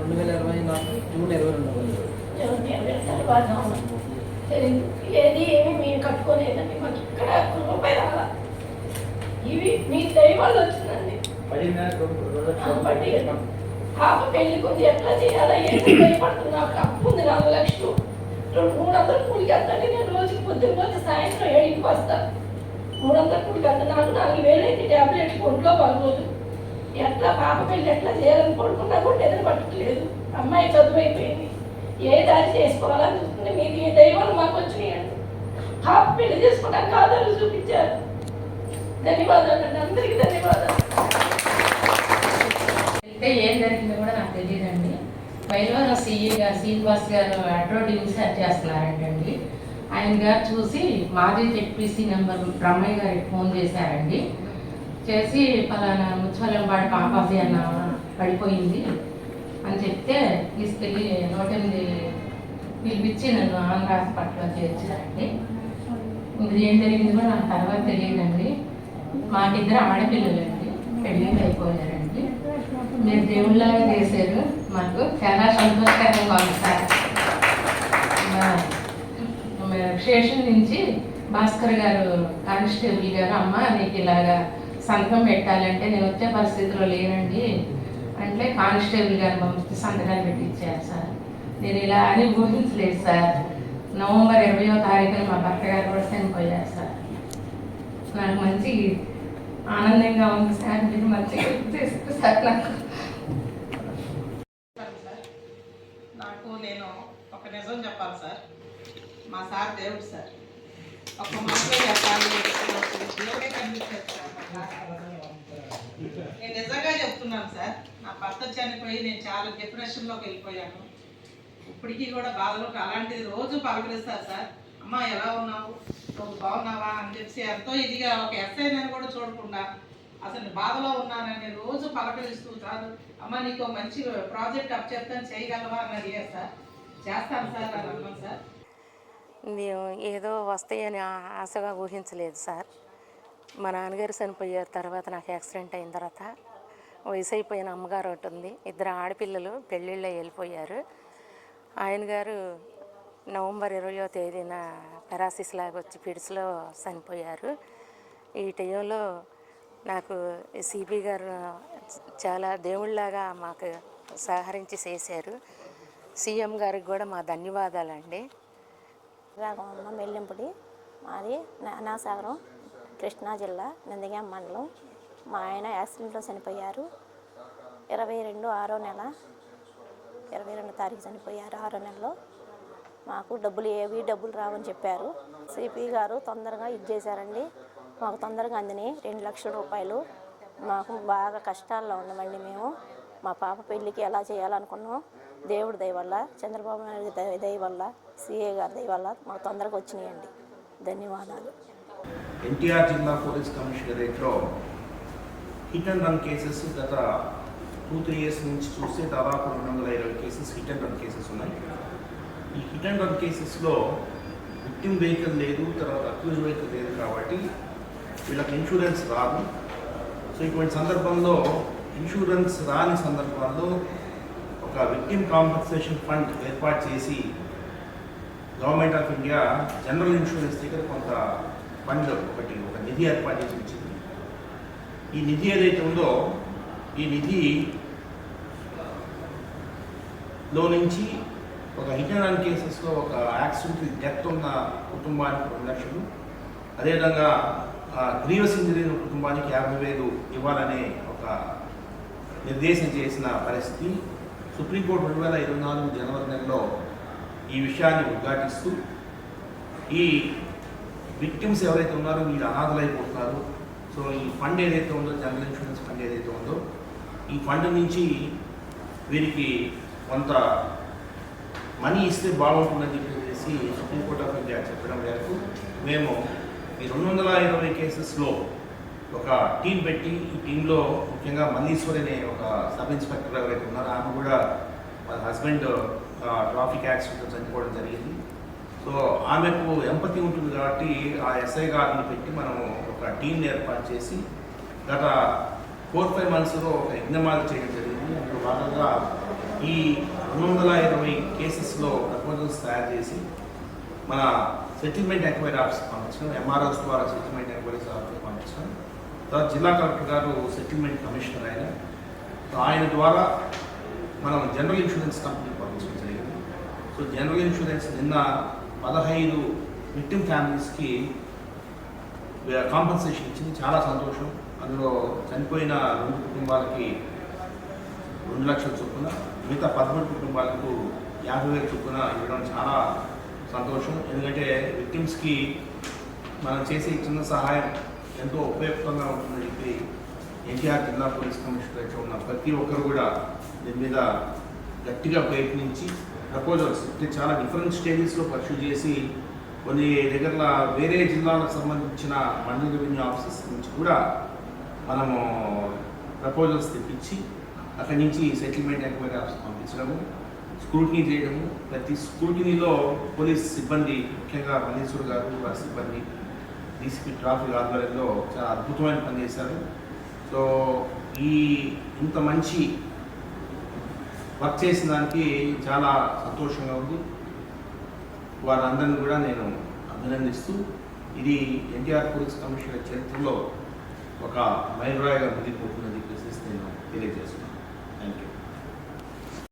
రెండు వేల ఇరవై నాలుగు జూన్ ఇరవై రెండు ఏది ఏమి మేము కట్టుకోలేదండి మాకు ఇక్కడ రూపాయి రాలా ఇవి మీ దయ వచ్చిందండి పడిందా రెండు పాప పెళ్ళికి ఉంది ఎట్లా చేయాలా ఏంటి భయపడుతున్నా అప్పు ఉంది నాలుగు లక్షలు. మూడు వందలు కూలికి వెళ్తాను నేను రోజుకి పొద్దున్న పోతే సాయంత్రం ఏడింటికి వస్తా. మూడు వందల కూలికి వెళ్తాను నాకు నాలుగు వేలు అయితే ట్యాబ్లెట్ ఒంట్లో బాగోదు. ఎట్లా పాప పెళ్ళి ఎట్లా చేయాలని పడుకున్నా కూడా నిద్ర పట్టట్లేదు. అమ్మాయి చదువు అయిపోయింది ఏ దారి చేసుకోవాలని చూస్తుంది. మీకు ఈ దైవాలు మాకు వచ్చినాయండి పాప పెళ్ళి చేసుకుంటాం కాదని చూపించారు. ధన్యవాదాలు అండి అందరికీ ధన్యవాదాలు అయితే ఏం జరిగిందో కూడా నాకు తెలియదండి వైద్యవరం సిఈ గారు శ్రీనివాస్ గారు అడ్వర్టైజ్మెంట్ చేస్తున్నారంటండి. ఆయన గారు చూసి మాజీ జెడ్పీసీ నెంబర్ బ్రహ్మయ్య గారికి ఫోన్ చేశారండి. చేసి పలానా ముచ్చలంపాడు పాపాసి అన్న పడిపోయింది అని చెప్తే తీసుకెళ్ళి నూట ఎనిమిది పిలిపించి నన్ను ఆంధ్ర హాస్పిటల్లో చేర్చారండి. ఇది ఏం జరిగింది కూడా నాకు తర్వాత తెలియదండి. మాకిద్దరు ఆడపిల్లలండి పెళ్ళిళ్ళు అయిపోయారండి. మీరు దేవుళ్ళలాగా చేశారు. మాకు చాలా సంతోషకరంగా ఉంది సార్. మా- స్టేషన్ నుంచి భాస్కర్ గారు కానిస్టేబుల్ గారు అమ్మ నీకు ఇలాగా సంతకం పెట్టాలంటే నేను వచ్చే పరిస్థితిలో లేనండి. అంటే కానిస్టేబుల్ గారు పంపిస్తే సంతకాలు పెట్టించారు సార్. నేను ఇలా అని ఊహించలేదు సార్. నవంబర్ ఇరవయో తారీఖున మా భర్త గారు కూడా చనిపోయారు సార్. నాకు మంచి ఆనందంగా ఉంది సార్. మీరు మంచిగా చేస్తే సార్ నాకు సార్ నాకు నేను ఒక నిజం చెప్పాలి సార్. మా సార్ దేవుడు సార్. ఒక మాటలో చెప్పాలి. కనిపించారు సార్ నేను నిజంగా చెప్తున్నాను సార్. నా భర్త చనిపోయి నేను చాలా డిప్రెషన్లోకి వెళ్ళిపోయాను. ఇప్పటికీ కూడా బాధలోకి అలాంటిది రోజు పలకరిస్తారు సార్. అమ్మ ఎలా ఉన్నావు? నువ్వు బాగున్నావా? అని చెప్పి ఎంతో ఇదిగా ఒక ఎస్ఐ నేను కూడా చూడకుండా అసలు బాధలో ఉన్నానని రోజు పలకరిస్తూ సార్ అమ్మ నీకు మంచి ప్రాజెక్ట్ అప్ చెప్తాను చేయగలవా? అని అడిగారు సార్. చేస్తాను సార్? సార్. మేము ఏదో వస్తాయని ఆశగా ఊహించలేదు సార్. మా నాన్నగారు చనిపోయారు తర్వాత నాకు యాక్సిడెంట్ అయిన తర్వాత. వయసు అయిపోయిన అమ్మగారు ఒకటి ఉంది ఇద్దరు ఆడపిల్లలు పెళ్ళిళ్ళలో వెళ్ళిపోయారు. ఆయన గారు నవంబర్ ఇరవయో తేదీన పెరాసిస్ లాగా వచ్చి పిడిసిలో చనిపోయారు. ఈ టైంలో నాకు సిబి గారు చాలా దేవుళ్ళలాగా మాకు సహకరించి చేశారు. సీఎం గారికి కూడా మా ధన్యవాదాలండి. రాఘవమ్మ మెల్లింపుడి మాది నాసాగరం కృష్ణా జిల్లా నందిగాం మండలం. మా ఆయన యాక్సిడెంట్లో చనిపోయారు. ఇరవై రెండు ఆరో నెల ఇరవై రెండు తారీఖు చనిపోయారు ఆరో నెలలో. మాకు డబ్బులు ఏవి డబ్బులు రావని చెప్పారు. సిపి గారు తొందరగా ఇది చేశారండి. మాకు తొందరగా అందినాయి. రెండు లక్షల రూపాయలు. మాకు బాగా కష్టాల్లో ఉన్నామండి మేము. మా పాప పెళ్ళికి ఎలా చేయాలనుకున్నాం. దేవుడి దయ వల్ల చంద్రబాబు నాయుడు దయ వల్ల సిఏ గారి దయ వల్ల మాకు తొందరగా వచ్చినాయండి. ధన్యవాదాలు. ఎన్టీఆర్ జిల్లా పోలీస్ కమిషనరేట్లో హిట్ అండ్ రన్ కేసెస్ గత టూ త్రీ ఇయర్స్ నుంచి చూస్తే దాదాపు రెండు వందల ఇరవై cases hit and run cases ఉన్నాయి. ఈ హిట్ అండ్ రన్ కేసెస్లో విక్టిమ్ వెహికల్ లేదు తర్వాత అక్యూజ్ వెహికల్ లేదు కాబట్టి వీళ్ళకి ఇన్సూరెన్స్ రాదు. సో ఇటువంటి సందర్భంలో ఇన్సూరెన్స్ రాని సందర్భాల్లో ఒక విక్టిమ్ కాంపన్సేషన్ ఫండ్ ఏర్పాటు చేసి government of India general insurance దగ్గర కొంత ఫండ్ ఒకటి ఒక నిధి ఏర్పాటు చేసి ఇచ్చింది. ఈ నిధి ఏదైతే ఉందో ఈ నిధి లో నుంచి ఒక హిట్ అండ్ కేసెస్లో ఒక యాక్సిడెంట్ డెత్ ఉన్న కుటుంబానికి రెండు లక్షలు. అదేవిధంగా గ్రీవస్ ఇంజరీ కుటుంబానికి యాభై వేలు ఇవ్వాలనే ఒక నిర్దేశం చేసిన పరిస్థితి. సుప్రీంకోర్టు రెండు వేల ఇరవై నాలుగు జనవరి నెలలో ఈ విషయాన్ని ఉద్ఘాటిస్తూ ఈ విక్టిమ్స్ ఎవరైతే ఉన్నారో మీరు అనాథలైపోతున్నారు. సో ఈ ఫండ్ ఏదైతే ఉందో జనరల్ ఇన్సూరెన్స్ ఫండ్ ఏదైతే ఉందో ఈ ఫండ్ నుంచి వీరికి కొంత మనీ ఇస్తే బాగుంటుందని చెప్పేసి సుప్రీంకోర్టు ఆఫ్ ఇండియా చెప్పడం మేరకు మేము ఈ రెండు వందల ఇరవై కేసెస్లో ఒక టీం పెట్టి ఈ టీంలో ముఖ్యంగా మల్లీశ్వరి అనే ఒక సబ్ ఇన్స్పెక్టర్ ఎవరైతే ఉన్నారో ఆమె కూడా వాళ్ళ హస్బెండ్ ట్రాఫిక్ యాక్సిడెంట్ చనిపోవడం జరిగింది. సో ఆమెకు ఎంపతి ఉంటుంది కాబట్టి ఆ ఎస్ఐ గారిని పెట్టి మనము ఒక టీంని ఏర్పాటు చేసి గత ఫోర్ ఫైవ్ మంత్స్లో ఒక యజ్ఞమాలు చేయడం జరిగింది. అందులో భాగంగా ఈ రెండు వందల ఇరవై కేసెస్లో ప్రపోజల్స్ తయారు చేసి మన సెటిల్మెంట్ ఎంక్వైరీ ఆఫీస్ పంపించడం ఎంఆర్ఓస్ ద్వారా సెటిల్మెంట్ ఎంక్వైరీస్ ఆఫీస్ పంపించడం తర్వాత జిల్లా కలెక్టర్ గారు సెటిల్మెంట్ కమిషనర్ ఆయన. సో ఆయన ద్వారా మనం జనరల్ ఇన్సూరెన్స్ కంపెనీ పంపించడం జరిగింది. సో జనరల్ ఇన్సూరెన్స్ నిన్న పదహైదు విక్టిమ్ ఫ్యామిలీస్కి కాంపన్సేషన్ ఇచ్చింది. చాలా సంతోషం. అందులో చనిపోయిన రెండు కుటుంబాలకి రెండు లక్షల చొప్పున మిగతా పదమూడు కుటుంబాలకు యాభై వేల చొప్పున ఇవ్వడం చాలా సంతోషం. ఎందుకంటే విక్టిమ్స్కి మనం చేసే చిన్న సహాయం ఎంతో ఉపయుక్తంగా ఉంటుందని చెప్పి ఎన్టీఆర్ జిల్లా పోలీస్ కమిషనర్ ఉన్న ప్రతి ఒక్కరు కూడా దీని మీద గట్టిగా ప్రయత్నించి ప్రపోజల్స్ అంటే చాలా డిఫరెంట్ స్టేజెస్లో పర్సూ చేసి కొన్ని దగ్గర వేరే జిల్లాలకు సంబంధించిన మండల రెవెన్యూ ఆఫీసెస్ నుంచి కూడా మనము ప్రపోజల్స్ తెప్పించి అక్కడి నుంచి సెటిల్మెంట్ ఎంక్వైరీ ఆఫీస్ పంపించడము స్క్రూటినీ చేయడము ప్రతి స్క్రూటినీలో పోలీస్ సిబ్బంది ముఖ్యంగా మల్లేశ్వర్ గారు వారి సిబ్బంది డీసీపీ ట్రాఫిక్ ఆధ్వర్యంలో చాలా అద్భుతమైన పని చేశారు. సో ఈ ఇంత మంచి వర్క్ చేసిన దానికి చాలా సంతోషంగా ఉంది. వారందరిని కూడా నేను అభినందిస్తూ ఇది ఎన్టీఆర్ పోలీస్ కమిషనర్ చరిత్రలో ఒక మైలురాయిగా మిగిలిపోతుందని చెప్పేసి నేను తెలియజేస్తున్నాను. Thank you